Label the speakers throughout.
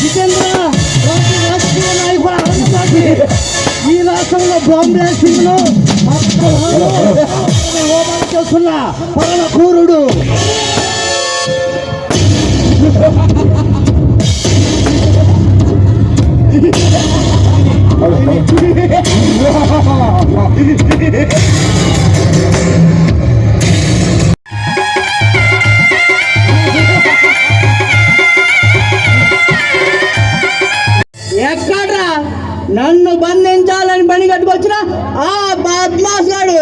Speaker 1: జితేంద్ర రాజకీయ నాయకుల అభివృద్ధికి ఈ రాష్ట్రంలో బాంబే సింగ్లు హోమాలు చేస్తున్న పరమ కూరుడు Ha ha ha ha! ఎక్కడ్రా? నన్ను బంధించాలని పని కట్టుకొచ్చిన ఆ బద్మాస్ గాడు.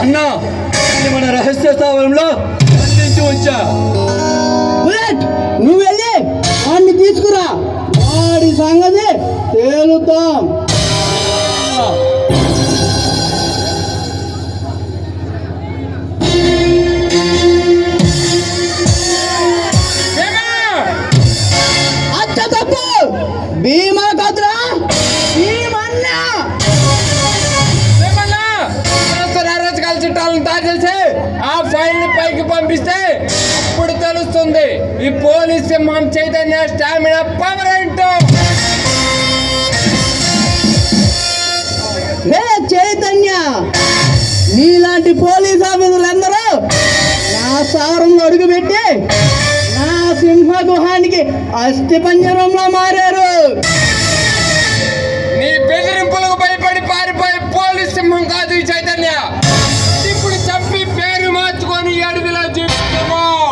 Speaker 2: అన్నా మన రహస్య స్థావరంలో బంధించి ఉంచా.
Speaker 1: భీమా కదరా. భీమన్నా.
Speaker 3: చిట్టాలను చేసి ఆ ఫైల్ పైకి పంపిస్తే అప్పుడు తెలుస్తుంది ఈ పోలీస్ సింహం చైతన్య స్టామినా పవర్ ఏంటో.
Speaker 1: చైతన్య నీలాంటి పోలీస్ ఆఫీసర్లందరూ అస్థి పంజరంలో మారారు.
Speaker 3: నీ బెదిరింపులకు భయపడి పారిపోయే పోలీస్ సింహం కాదు ఈ చైతన్య. ఇప్పుడు చంపి పేరు మార్చుకొని అడవిలో జీవిస్తున్నావు.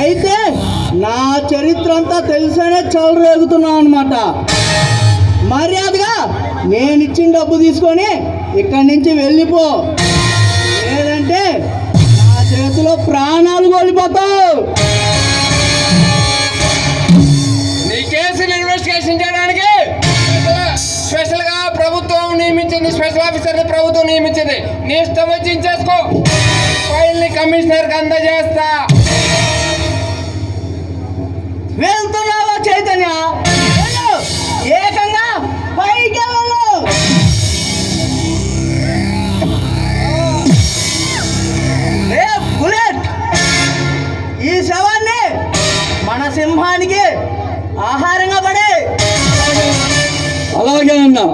Speaker 1: అయితే నా చరిత్ర అంతా తెలిసనే చెలరేగుతున్నావు అనమాట మర్యాదగా నేను ఇచ్చిన డబ్బు తీసుకొని ఇక్కడి నుంచి వెళ్ళిపో. లేదంటే నా చేతిలో ప్రాణాలు కోల్పోతావు.
Speaker 3: నీ కేసుని ఇన్వెస్టిగేషన్ చేయడానికి స్పెషల్గా ప్రభుత్వం నియమించింది స్పెషల్ ప్రభుత్వం నియమించింది. నీ ఇష్టం వచ్చి చేసుకో ఫైల్ని కమిషనర్కి అందజేస్తా.
Speaker 1: వెళ్తున్నావా మన సింహానికి ఆహారంగా పడే.
Speaker 2: అలాగే అన్నా.